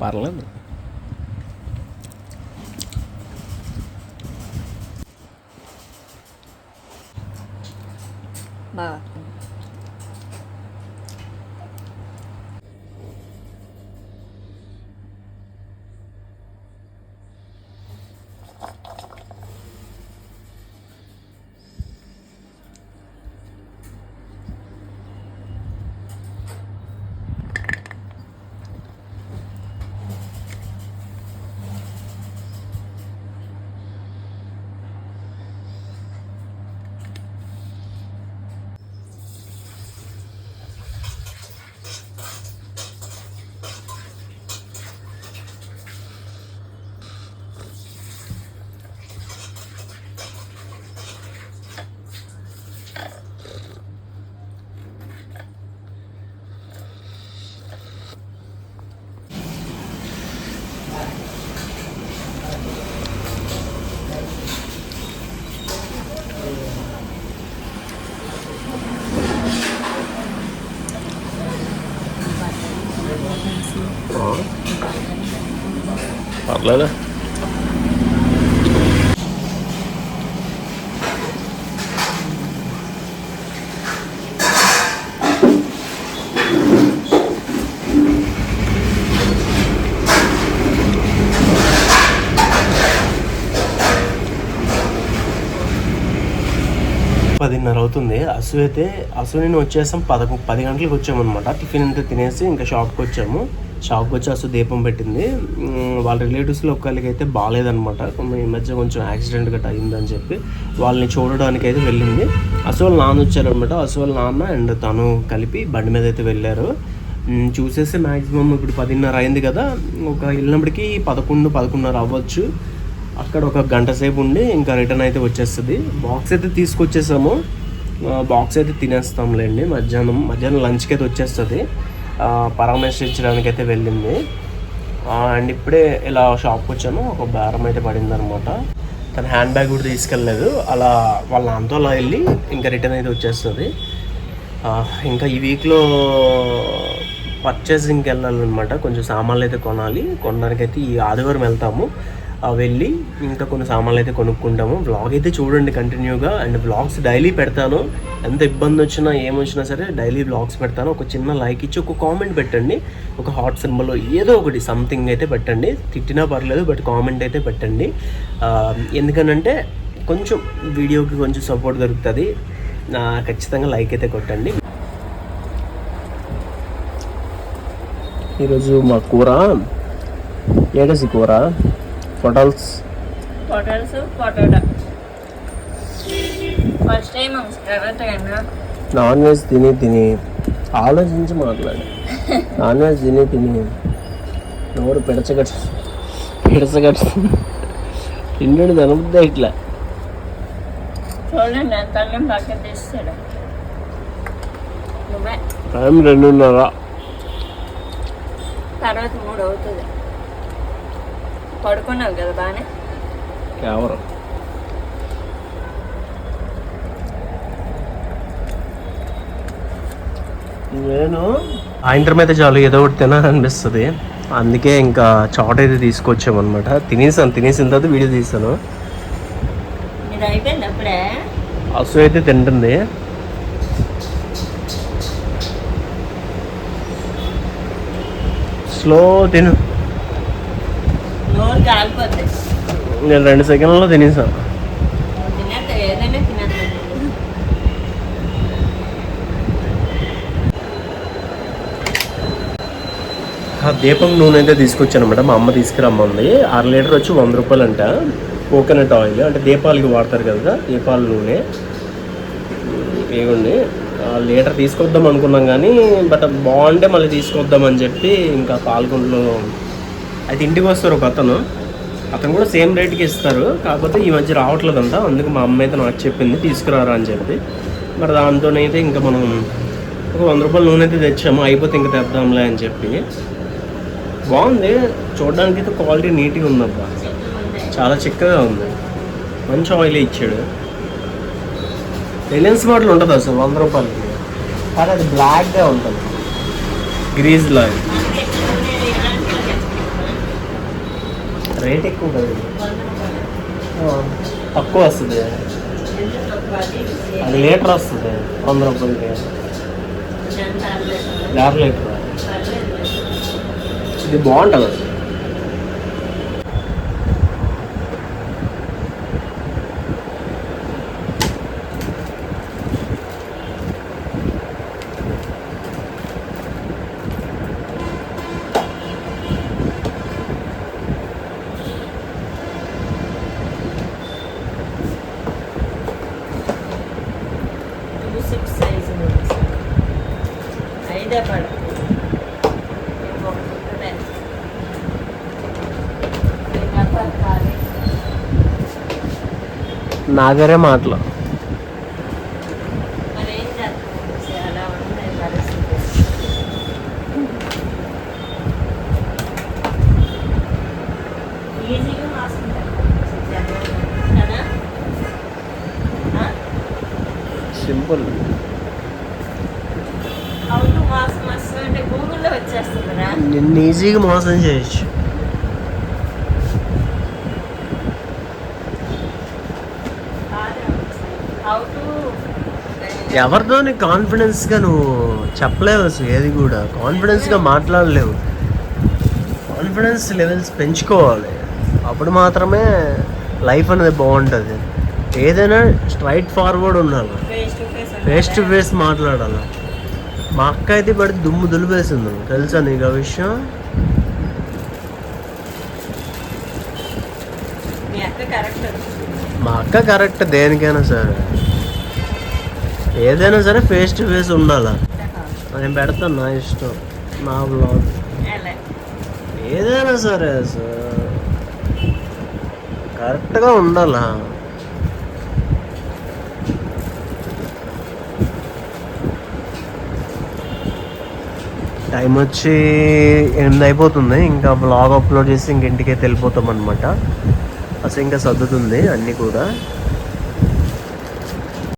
పర్లేదు బాగా పర్లేదు పదిన్నర అవుతుంది. అసు అయితే అసు నేను వచ్చేసాం పదకొ పది గంటలకు వచ్చామన్నమాట. టిఫిన్ అంతా తినేసి ఇంకా షాప్కి వచ్చాము. షాప్కి వచ్చి దీపం పెట్టింది. వాళ్ళ రిలేటివ్స్లో ఒకళ్ళకి అయితే బాగాలేదనమాట ఈ మధ్య కొంచెం యాక్సిడెంట్ గట్రా అయిందని చెప్పి వాళ్ళని చూడడానికి అయితే వెళ్ళింది. అసలు నాన్న వచ్చారనమాట అసలు నాన్న అండ్ తను కలిపి బండి మీద అయితే వెళ్ళారు. చూసేసి మ్యాక్సిమం ఇప్పుడు పదిన్నర అయింది కదా. ఒక వెళ్ళినప్పటికీ పదకొండు పదకొండున్నర అవ్వచ్చు. అక్కడ ఒక గంట సేపు ఉండి ఇంకా రిటర్న్ అయితే వచ్చేస్తుంది. బాక్స్ అయితే తీసుకొచ్చేసాము. బాక్స్ అయితే తినేస్తాంలేండి. మధ్యాహ్నం మధ్యాహ్నం లంచ్కి అయితే వచ్చేస్తుంది. పరామర్శించడానికి అయితే వెళ్ళింది. అండ్ ఇప్పుడే ఇలా షాప్కి వచ్చాను ఒక బేరం అయితే పడింది అనమాట తన హ్యాండ్ బ్యాగ్ కూడా తీసుకెళ్ళలేదు. అలా వాళ్ళ అంతలా అలా వెళ్ళి ఇంకా రిటర్న్ అయితే వచ్చేస్తుంది. ఇంకా ఈ వీక్లో పర్చేసింగ్కి వెళ్ళాలన్నమాట కొంచెం సామాన్లు అయితే కొనాలి. కొనడానికి అయితే ఈ ఆదివారం వెళ్తాము. వెళ్ళి ఇంకా కొన్ని సామాన్లు అయితే కొనుక్కుంటాము. బ్లాగ్ అయితే చూడండి కంటిన్యూగా అండ్ బ్లాగ్స్ డైలీ పెడతాను. ఎంత ఇబ్బంది వచ్చినా ఏమొచ్చినా సరే డైలీ బ్లాగ్స్ పెడతాను. ఒక చిన్న లైక్ ఇచ్చి ఒక కామెంట్ పెట్టండి. ఒక హాట్ సింబల్ ఏదో ఒకటి సంథింగ్ అయితే పెట్టండి. తిట్టినా పర్లేదు బట్ కామెంట్ అయితే పెట్టండి. ఎందుకనంటే కొంచెం వీడియోకి కొంచెం సపోర్ట్ దొరుకుతుంది. నా ఖచ్చితంగా లైక్ అయితే కొట్టండి. ఈరోజు మా కూర ఏడసి కూర? పొటల్స్. పొటల్స్ potato. First time non veg తిని తిని ఆలోచించి మాట్లాడు. నాన్ వెజ్ తిని తిని నోరు పిడచగట్ పిడచగట్ తిండి తినబుద్దే ఇట్లా చూడండి ఎంత పక్కన తీస్తాడు నువ్వే. టైం రెండున్నర. తర్వాత మూడు అవుతుంది. పడుకున్నావు కదా బాగానే కేవలం నేను సాయంత్రం అయితే చాలు ఏదో ఒకటి తినాలనిపిస్తుంది. అందుకే ఇంకా చాట్ అయితే తీసుకొచ్చామన్నమాట. తినేసాను తినేసిన తర్వాత వీడియో తీసాను ఇది అయిపోయింది అప్పుడే? అసు అయితే తింటుంది. స్లో తిను. నేను రెండు సెకండ్లలో తినేసాను ఆ దీపం నూనె అయితే తీసుకొచ్చాను అనమాట మా అమ్మ తీసుకురమ్మంది. అర లీటర్ వచ్చి వంద రూపాయలు అంట కోకోనట్ ఆయిల్. అంటే దీపాలకి వాడతారు కదా దీపాల నూనె. ఏగుండి లీటర్ తీసుకొద్దాం అనుకున్నాం కానీ బట్ బాగుంటే మళ్ళీ తీసుకొద్దామని చెప్పి ఇంకా పాల్గొండలో అయితే ఇంటికి వస్తారు ఒక అతను. అతను కూడా సేమ్ రేట్కి ఇస్తారు. కాకపోతే ఈ మధ్య రావట్లేదంట. అందుకు మా అమ్మ అయితే నాకు చెప్పింది తీసుకురారా అని చెప్పి. మరి దాంతోనైతే ఇంకా మనం ఒక వంద రూపాయల నూనె అయితే తెచ్చాము. అయిపోతే ఇంకా తెద్దాంలే అని చెప్పి. బాగుంది. చూడడానికి అయితే క్వాలిటీ నీట్గా ఉందబ్బా. చాలా చిక్కగా ఉంది. మంచి ఆయిల్ ఇచ్చాడు. రిలయన్స్ మాటలు ఉంటుంది అసలు వంద రూపాయలకి కానీ అది బ్లాక్గా ఉంటుంది గ్రీజ్ లాగా తెచ్చుకుంటాను. రేట్ ఎక్కువ కదా తక్కువ వస్తుంది అది? లీటర్ వస్తుంది వంద రూపాయలకి. యాభై లీటర్. ఇది బాగుంటుంది టూ సిక్స్ సైజ్ ఉంది సార్. ఐదే పడుతుంది ఇంకొకటి ఉంటుంది. ఇది రబ్బర్ కాదు. నాగరే మాటలు మరి ఏం చేస్తాం సార్? అలా ఉంది పరిస్థితి. ఈజీగా రాసుకుంటారు కదా ఆ? సింపుల్ హౌ టు మాస్ మస్ అంటే గూగుల్లో వచ్చేస్తుందిరా నిన్ను ఈజీగా మోసం చేయొచ్చు. ఎవరితో నీకు కాన్ఫిడెన్స్గా నువ్వు చెప్పలేవు ఏది కూడా. కాన్ఫిడెన్స్గా మాట్లాడలేవు. కాన్ఫిడెన్స్ లెవెల్స్ పెంచుకోవాలి. అప్పుడు మాత్రమే లైఫ్ అనేది బాగుంటుంది. ఏదైనా స్ట్రైట్ ఫార్వర్డ్ ఉండాలి. ఫేస్ టు ఫేస్ మాట్లాడాలి? మా అక్క అయితే పడి దుమ్ము దులిపేసింది. తెలుసా నీకు ఆ విషయం? మీ అక్క కరెక్ట్ మా అక్క కరెక్ట్ దేనికైనా సరే. ఏదైనా సరే ఫేస్ టు ఫేస్ ఉండాలి? నేను పెడతాను నా ఇష్టం నా బ్లాగ్ ఏదైనా సరే సార్ కరెక్ట్గా ఉండాలా? టైం వచ్చి ఎనిమిది అయిపోతుంది. ఇంకా బ్లాగ్ అప్లోడ్ చేసి ఇంక ఇంటికే వెళ్ళిపోతాం అనమాట అసలు ఇంకా సర్దుతుంది అన్నీ కూడా.